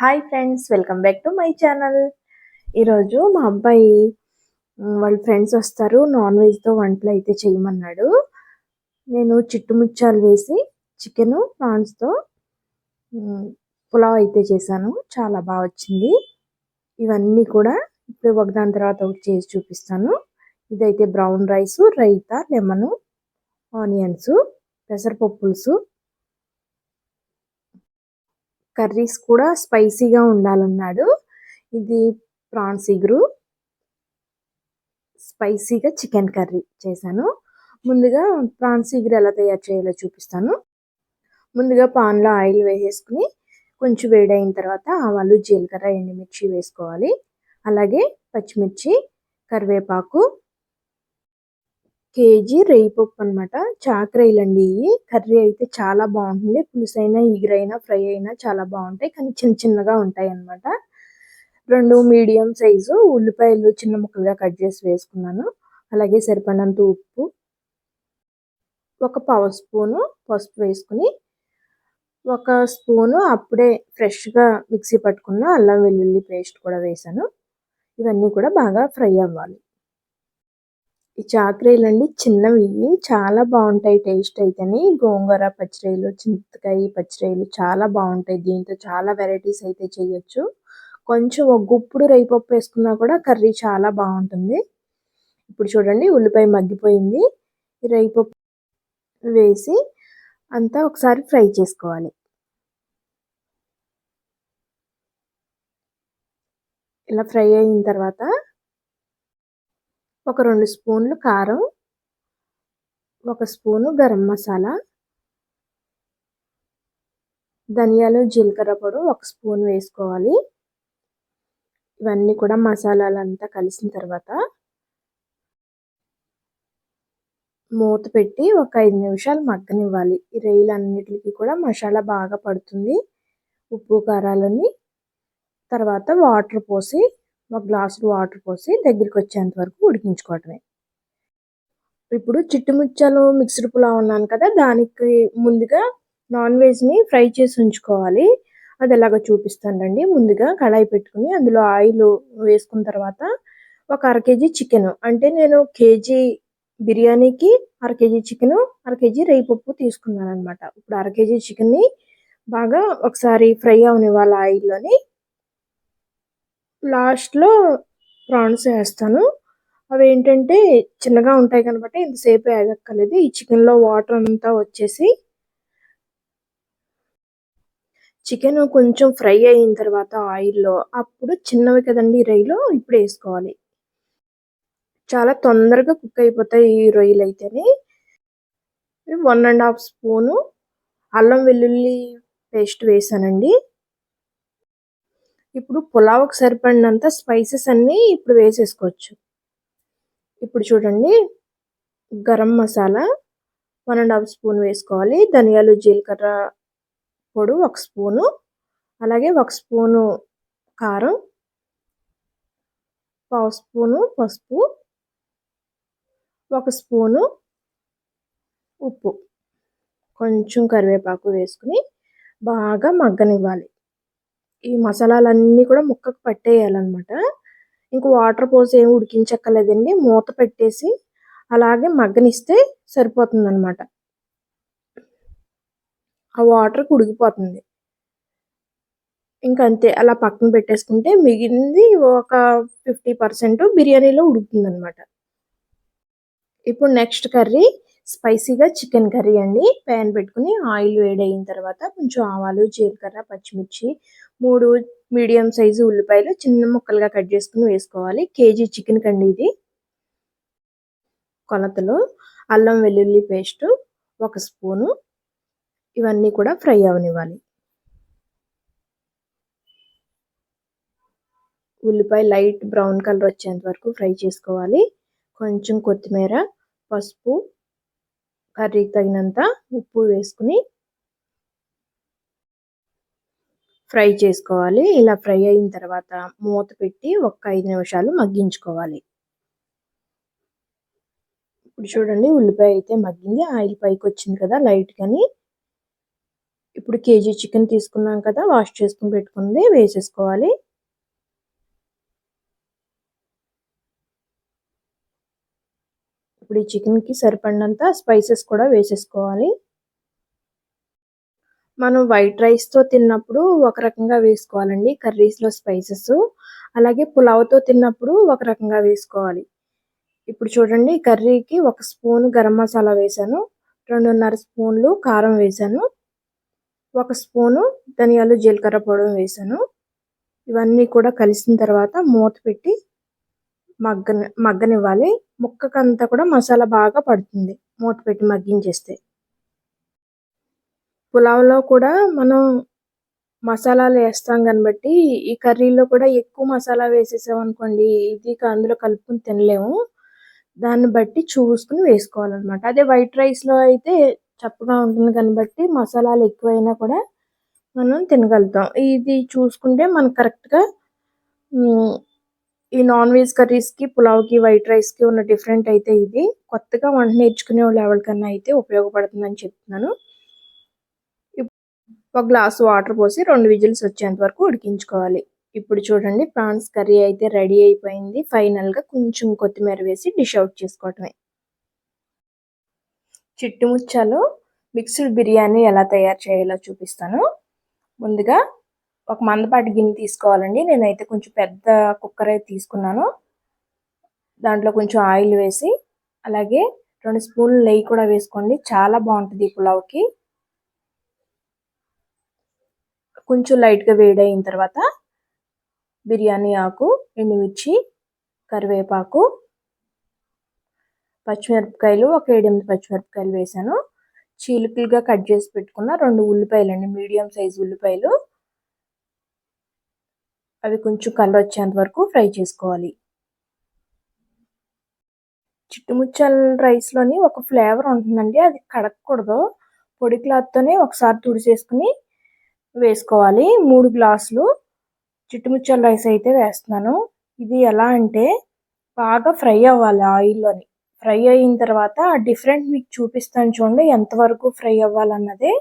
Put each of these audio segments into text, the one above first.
Hi friends welcome back to my channel ఈరోజు మా అబ్బాయి వాళ్ళ ఫ్రెండ్స్ వస్తారు. నాన్ వెజ్తో వంటలు అయితే చేయమన్నాడు. నేను చిట్టుముచ్చాలు వేసి చికెన్ ప్రాన్స్తో పులావ్ అయితే చేశాను. చాలా బాగా వచ్చింది. ఇవన్నీ కూడా ఇప్పుడు ఒకదాని తర్వాత ఒకటి చేసి చూపిస్తాను. ఇదైతే brown rice raita lemon onions పెసరపప్పులుసు curries కూడా స్పైసీగా ఉండాలన్నాడు. ఇది ప్రాన్స్ ఇగురు స్పైసీగా చికెన్ కర్రీ చేశాను. ముందుగా ప్రాన్స్ ఇగురు ఎలా తయారు చేయాలో చూపిస్తాను. ముందుగా పాన్లో ఆయిల్ వేసేసుకుని కొంచెం వేడైన తర్వాత ఆవాలు జీలకర్ర ఎండుమిర్చి వేసుకోవాలి. అలాగే పచ్చిమిర్చి కరివేపాకు కేజీ రేయి పప్పు అనమాట చాకరేలండి ఇవి. కర్రీ అయితే చాలా బాగుంటుంది. పులుసు అయినా ఎగురైనా ఫ్రై అయినా చాలా బాగుంటాయి. కానీ చిన్న చిన్నగా ఉంటాయి అన్నమాట. రెండు మీడియం సైజు ఉల్లిపాయలు చిన్న ముక్కలుగా కట్ చేసి వేసుకున్నాను. అలాగే సరిపడినంత ఉప్పు ఒక పావు స్పూను పసుపు వేసుకుని ఒక స్పూను అప్పుడే ఫ్రెష్గా మిక్సీ పట్టుకున్న అల్లం వెల్లుల్లి పేస్ట్ కూడా వేసాను. ఇవన్నీ కూడా బాగా ఫ్రై అవ్వాలి. ఈ చాకరీలు అండి చిన్నవి. చాలా బాగుంటాయి టేస్ట్ అయితేని. గోంగూర పచ్చిరొయ్యలు చింతకాయ పచ్చిరొయ్యలు చాలా బాగుంటాయి. దీంతో చాలా వెరైటీస్ అయితే చేయొచ్చు. కొంచెం ఒక గుప్పుడు రైపప్పు వేసుకున్నా కూడా కర్రీ చాలా బాగుంటుంది. ఇప్పుడు చూడండి ఉల్లిపాయ మగ్గిపోయింది. రైపప్పు వేసి అంతా ఒకసారి ఫ్రై చేసుకోవాలి. ఇలా ఫ్రై అయిన తర్వాత ఒక రెండు స్పూన్లు కారం ఒక స్పూను గరం మసాలా ధనియాలు జీలకర్ర పొడి ఒక స్పూన్ వేసుకోవాలి. ఇవన్నీ కూడా మసాలాలంతా కలిసిన తర్వాత మూత పెట్టి ఒక ఐదు నిమిషాలు మగ్గనివ్వాలి. ఈ రొయ్యలన్నిటికి కూడా మసాలా బాగా పడుతుంది. ఉప్పు కారాలని తర్వాత వాటర్ పోసి ఒక గ్లాసులు వాటర్ పోసి దగ్గరికి వచ్చేంత వరకు ఉడికించుకోవటమే. ఇప్పుడు చిట్టుముచ్చాలు మిక్స్డ్ పులావ్ ఉన్నాను కదా దానికి ముందుగా నాన్ వెజ్ని ఫ్రై చేసి ఉంచుకోవాలి. అది ఎలాగో చూపిస్తానండి ముందుగా కళాయి పెట్టుకుని అందులో ఆయిల్ వేసుకున్న తర్వాత ఒక అర కేజీ చికెన్ అంటే నేను కేజీ బిర్యానీకి అర కేజీ చికెన్ అర కేజీ రేపప్పు తీసుకున్నాను అనమాట ఇప్పుడు అర కేజీ చికెన్ని బాగా ఒకసారి ఫ్రై అవనివ్వాలి ఆయిల్లోని. లాస్ట్లో ప్రాన్స్ వేస్తాను. అవి ఏంటంటే చిన్నగా ఉంటాయి కనబట్టి ఇంతసేపు వేగక్కర్లేదు ఈ చికెన్లో వాటర్ అంతా వచ్చేసి చికెన్ కొంచెం ఫ్రై అయిన తర్వాత ఆయిల్లో అప్పుడు చిన్నవి కదండి రొయ్యలు ఇప్పుడు వేసుకోవాలి. చాలా తొందరగా కుక్ అయిపోతాయి ఈ రొయ్యలు అయితేనే. వన్ అండ్ హాఫ్ స్పూను అల్లం వెల్లుల్లి పేస్ట్ వేసానండి. ఇప్పుడు పులావ్కి సరిపడినంత స్పైసెస్ అన్నీ ఇప్పుడు వేసేసుకోవచ్చు. ఇప్పుడు చూడండి garam masala one and half spoon వేసుకోవాలి. ధనియాలు జీలకర్ర పొడి ఒక స్పూను. అలాగే ఒక స్పూను కారం పావు స్పూను పసుపు ఒక స్పూను ఉప్పు. కొంచెం కరివేపాకు వేసుకుని బాగా మగ్గనివ్వాలి. ఈ మసాలాలన్నీ కూడా ముక్కకు పట్టేయాలన్నమాట. ఇంక వాటర్ పోసి ఏమి ఉడికించక్కర్లేదండి. మూత పెట్టేసి అలాగే మగ్గనిస్తే సరిపోతుంది అనమాట ఆ వాటర్కి ఉడికిపోతుంది ఇంకంతే అలా పక్కన పెట్టేసుకుంటే మిగిలింది ఒక ఫిఫ్టీ పర్సెంట్ బిర్యానీలో ఉడుకుతుంది అనమాట ఇప్పుడు నెక్స్ట్ కర్రీ స్పైసీగా చికెన్ కర్రీ అండి. ప్యాన్ పెట్టుకుని ఆయిల్ వేడైన తర్వాత కొంచెం ఆవాలు జీలకర్ర పచ్చిమిర్చి మూడు మీడియం సైజు ఉల్లిపాయలు చిన్న ముక్కలుగా కట్ చేసుకుని వేసుకోవాలి. కేజీ చికెన్ కండి ఇది. కొలతలు. అల్లం వెల్లుల్లి పేస్ట్ ఒక స్పూను. ఇవన్నీ కూడా ఫ్రై అవనివ్వాలి. ఉల్లిపాయ లైట్ బ్రౌన్ కలర్ వచ్చేంత వరకు ఫ్రై చేసుకోవాలి. కొంచెం కొత్తిమీర పసుపు కర్రీకి తగినంత ఉప్పు వేసుకుని ఫ్రై చేసుకోవాలి. ఇలా ఫ్రై అయిన తర్వాత మూత పెట్టి ఒక ఐదు నిమిషాలు మగ్గించుకోవాలి. ఇప్పుడు చూడండి ఉల్లిపాయ అయితే మగ్గింది. ఆయిల్ పైకి వచ్చింది కదా లైట్ కానీ ఇప్పుడు కేజీ చికెన్ తీసుకున్నాం కదా వాష్ చేసుకుని పెట్టుకుంది వేసేసుకోవాలి. ఇప్పుడు ఈ చికెన్కి సరిపడినంత స్పైసెస్ కూడా వేసేసుకోవాలి. మనం వైట్ రైస్తో తిన్నప్పుడు ఒక రకంగా వేసుకోవాలండి కర్రీస్లో స్పైసెస్ అలాగే పులావ్తో తిన్నప్పుడు ఒక రకంగా వేసుకోవాలి. ఇప్పుడు చూడండి కర్రీకి ఒక స్పూన్ గరం మసాలా వేసాను రెండున్నర స్పూన్లు కారం వేసాను ఒక స్పూను ధనియాలు జీలకర్ర పొడి వేసాను. ఇవన్నీ కూడా కలిసిన తర్వాత మూత పెట్టి మగ్గ మగ్గనివ్వాలి. ముక్కకంతా కూడా మసాలా బాగా పడుతుంది. మూత పెట్టి మగ్గించేస్తే. పులావ్లో కూడా మనం మసాలాలు వేస్తాం కాబట్టి ఈ కర్రీలో కూడా ఎక్కువ మసాలా వేసేసాం అనుకోండి ఇది అందులో కలుపుకుని తినలేము. దాన్ని బట్టి చూసుకుని వేసుకోవాలన్నమాట. అదే వైట్ రైస్లో అయితే చప్పగా ఉంటుంది కాబట్టి మసాలాలు ఎక్కువైనా కూడా మనం తినగలుగుతాం. ఇది చూసుకుంటే మనకు కరెక్ట్గా ఈ నాన్ వెజ్ కర్రీస్కి పులావ్కి వైట్ రైస్కి ఉన్న డిఫరెంట్ అయితే ఇది. కొత్తగా వంట నేర్చుకునే వాళ్ళు ఎవరికన్నా అయితే ఉపయోగపడుతుందని చెప్తున్నాను. ఒక గ్లాస్ వాటర్ పోసి రెండు విజిల్స్ వచ్చేంత వరకు ఉడికించుకోవాలి. ఇప్పుడు చూడండి ప్రాన్స్ కర్రీ అయితే రెడీ అయిపోయింది. ఫైనల్గా కొంచెం కొత్తిమీర వేసి డిష్ అవుట్ చేసుకోవటమే. చిట్టుముచ్చాలో మిక్స్డ్ బిర్యానీ ఎలా తయారు చేయాలో చూపిస్తాను. ముందుగా ఒక మందపాటి గిన్నె తీసుకోవాలండి. నేనైతే కొంచెం పెద్ద కుక్కర్ అయితే తీసుకున్నాను. దాంట్లో కొంచెం ఆయిల్ వేసి అలాగే రెండు స్పూన్లు నెయ్యి కూడా వేసుకోండి. చాలా బాగుంటుంది పులావ్కి. కొంచెం లైట్గా వేడైన తర్వాత బిర్యానీ ఆకు ఎండుమిర్చి కరివేపాకు పచ్చిమిరపకాయలు ఒక ఏడెనిమిది పచ్చిమిరపకాయలు వేసాను. చీలికలుగా కట్ చేసి పెట్టుకున్న రెండు ఉల్లిపాయలు అండి మీడియం సైజ్ ఉల్లిపాయలు. అవి కొంచెం కలర్ వచ్చేంత వరకు ఫ్రై చేసుకోవాలి. చిట్టుముచ్చల రైస్లోని ఒక ఫ్లేవర్ ఉంటుందండి అది కడగకూడదు పొడి క్లాత్తోనే ఒకసారి తుడిచేసుకుని వేసుకోవాలి. మూడు గ్లాసులు చిట్టుముచ్చల రైస్ అయితే వేస్తున్నాను. ఇది ఎలా అంటే బాగా ఫ్రై అవ్వాలి ఆయిల్లోని. ఫ్రై అయిన తర్వాత డిఫరెంట్ మీకు చూపిస్తాను చూడండి ఎంతవరకు ఫ్రై అవ్వాలన్నది.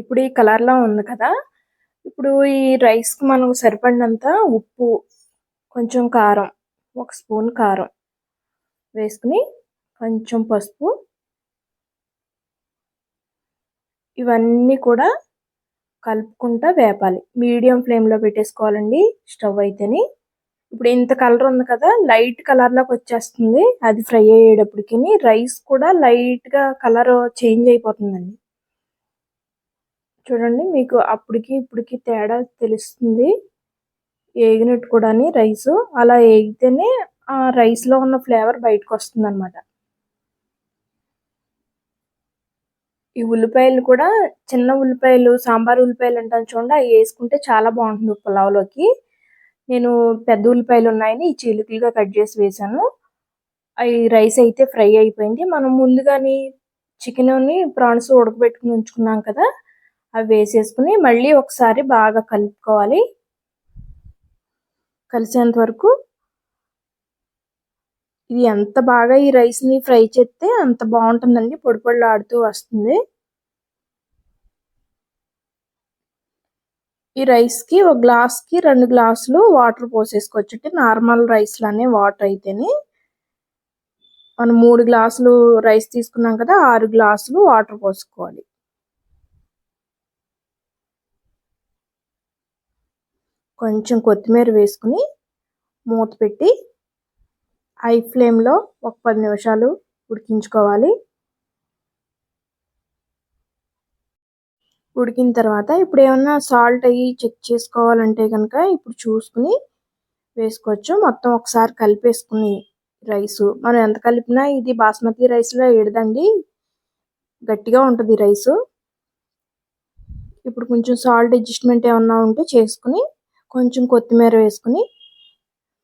ఇప్పుడు ఈ కలర్లో ఉంది కదా ఇప్పుడు ఈ రైస్కి మనం సరిపడినంత ఉప్పు కొంచెం కారం ఒక స్పూన్ కారం వేసుకుని కొంచెం పసుపు. ఇవన్నీ కూడా కలుపుకుంటా వేపాలి. మీడియం ఫ్లేమ్లో పెట్టేసుకోవాలండి స్టవ్ అయితేని. ఇప్పుడు ఇంత కలర్ ఉంది కదా లైట్ కలర్లోకి వచ్చేస్తుంది. అది ఫ్రై అయ్యేటప్పటికి రైస్ కూడా లైట్గా కలర్ చేంజ్ అయిపోతుందండి. చూడండి మీకు అప్పటికి ఇప్పటికి తేడా తెలుస్తుంది. ఏగినట్టు కూడా రైస్. అలా ఏగితేనే ఆ రైస్లో ఉన్న ఫ్లేవర్ బయటకు వస్తుంది అనమాట ఈ ఉల్లిపాయలు కూడా చిన్న ఉల్లిపాయలు సాంబార్ ఉల్లిపాయలు అంటాను చూడండి అవి వేసుకుంటే చాలా బాగుంటుంది పులావ్లోకి. నేను పెద్ద ఉల్లిపాయలు ఉన్నాయని ఈ చీలికలుగా కట్ చేసి వేసాను అవి రైస్ అయితే ఫ్రై అయిపోయింది. మనం ముందుగాని చికెన్ని ప్రాన్స్ ఉడకబెట్టుకుని ఉంచుకున్నాం కదా అవి వేసేసుకుని మళ్ళీ ఒకసారి బాగా కలుపుకోవాలి. కలిసేంత వరకు ఇది ఎంత బాగా ఈ రైస్ని ఫ్రై చేస్తే అంత బాగుంటుందండి. పొడి పొడిలాడుతూ వస్తుంది. ఈ రైస్కి ఒక గ్లాస్కి రెండు గ్లాసులు వాటర్ పోసేసుకోవచ్చు. నార్మల్ రైస్లోనే వాటర్ అయితేనే. మనం మూడు గ్లాసులు రైస్ తీసుకున్నాం కదా ఆరు గ్లాసులు వాటర్ పోసుకోవాలి. కొంచెం కొత్తిమీర వేసుకుని మూత పెట్టి హై ఫ్లేమ్లో ఒక పది నిమిషాలు ఉడికించుకోవాలి. ఉడికిన తర్వాత ఇప్పుడు ఏమన్నా సాల్ట్ అయ్యి చెక్ చేసుకోవాలంటే కనుక ఇప్పుడు చూసుకుని వేసుకోవచ్చు. మొత్తం ఒకసారి కలిపేసుకుని రైసు. మనం ఎంత కలిపినా ఇది బాస్మతి రైస్లో ఏడదండి. గట్టిగా ఉంటుంది రైసు. ఇప్పుడు కొంచెం సాల్ట్ అడ్జస్ట్మెంట్ ఏమన్నా ఉంటే చేసుకుని కొంచెం కొత్తిమీర వేసుకుని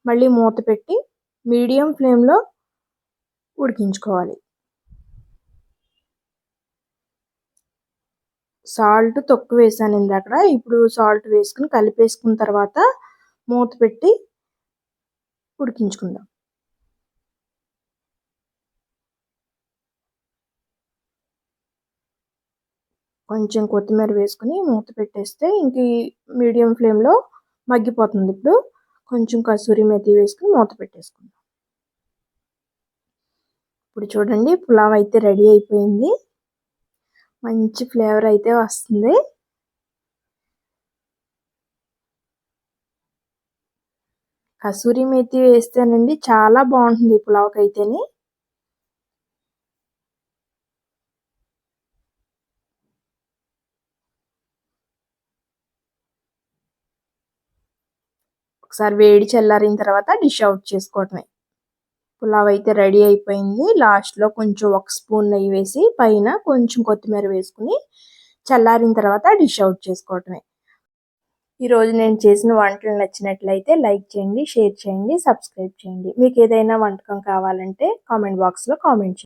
మళ్ళీ మూత పెట్టి మీడియం ఫ్లేమ్లో ఉడికించుకోవాలి. సాల్ట్ తక్కువ వేసాను ఇందాక ఇప్పుడు సాల్ట్ వేసుకుని కలిపేసుకున్న తర్వాత మూత పెట్టి ఉడికించుకుందాం. కొంచెం కొత్తిమీర వేసుకుని మూత పెట్టేస్తే ఇంక మీడియం ఫ్లేమ్లో మగ్గిపోతుంది. ఇప్పుడు కొంచెం కసూరి మెతి వేసుకుని మూత పెట్టేసుకుందాం. ఇప్పుడు చూడండి పులావ్ అయితే రెడీ అయిపోయింది. మంచి ఫ్లేవర్ అయితే వస్తుంది. కసూరి మెతి వేస్తేనండి చాలా బాగుంటుంది పులావ్కి అయితేనే ఒకసారి వేడి చల్లారిన తర్వాత డిష్ అవుట్ చేసుకోవటమే పులావ్ అయితే రెడీ అయిపోయింది. లాస్ట్లో కొంచెం ఒక స్పూన్ నెయ్యి వేసి పైన కొంచెం కొత్తిమీర వేసుకుని చల్లారిన తర్వాత డిష్ అవుట్ చేసుకోవటమే ఈరోజు నేను చేసిన వంటలు నచ్చినట్లయితే లైక్ చేయండి షేర్ చేయండి సబ్స్క్రైబ్ చేయండి. మీకు ఏదైనా వంటకం కావాలంటే కామెంట్ బాక్స్లో కామెంట్ చేయండి.